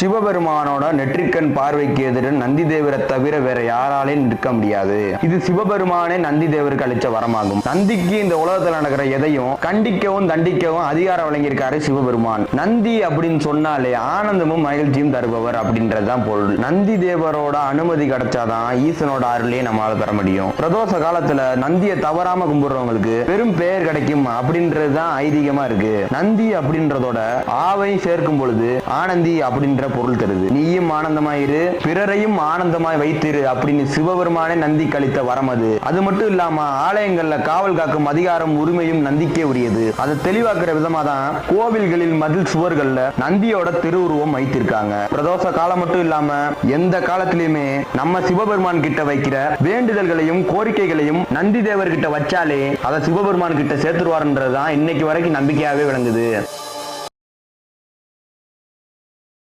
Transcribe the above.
சிவபெருமானோட நெற்றிக்கண் பார்வைக்கு எதிரும் நந்தி தேவரை தவிர வேற யாராலையும் நிற்க முடியாது. இது சிவபெருமானே நந்தி தேவருக்கு அளிச்ச வரமாகும். நந்திக்கு இந்த உலகத்துல நடக்கிற எதையும் கண்டிக்கவும் தண்டிக்கவும் அதிகாரம் வழங்கியிருக்காரு சிவபெருமான். நந்தி அப்படின்னு சொன்னாலே ஆனந்தமும் மகிழ்ச்சியும் தருபவர் அப்படின்றதுதான் பொருள். நந்தி தேவரோட அனுமதி கிடைச்சாதான் ஈசனோட அருளையே நம்மளால பெற முடியும். பிரதோஷ காலத்துல நந்தியை தவறாம கும்பிடுறவங்களுக்கு பெரும் பெயர் கிடைக்கும் அப்படின்றதுதான் ஐதீகமா இருக்கு. நந்தி அப்படின்றதோட ஆவை சேர்க்கும் பொழுது ஆனந்தி அப்படின்ற பொருள் தருது. நீயும் ஆனந்தமாயிரு பிறரையும் ஆனந்தமாய் வைத்திரு அப்படின்னு சிவபெருமானே நந்தி கழித்த வரம் அது. அது மட்டும் இல்லாம ஆலயங்கள்ல காவல் காக்கும் அதிகாரம் உரிமையும் நந்திக்கே உரியது. அதை தெளிவாக்குற விதமா தான் கோவில்களில் மதில் சுவர்கள்ல நந்தியோட திருவுருவம் வைத்திருக்காங்க. பிரதோஷ காலம் மட்டும் இல்லாம எந்த காலத்திலயுமே நம்ம சிவபெருமான் கிட்ட வைக்கிற வேண்டுதல்களையும் கோரிக்கைகளையும் நந்தி தேவர் கிட்ட வச்சாலே அதை சிவபெருமான் கிட்ட சேர்த்துருவாருன்றதுதான் இன்னைக்கு வரைக்கும் நம்பிக்கையாவே விளங்குது.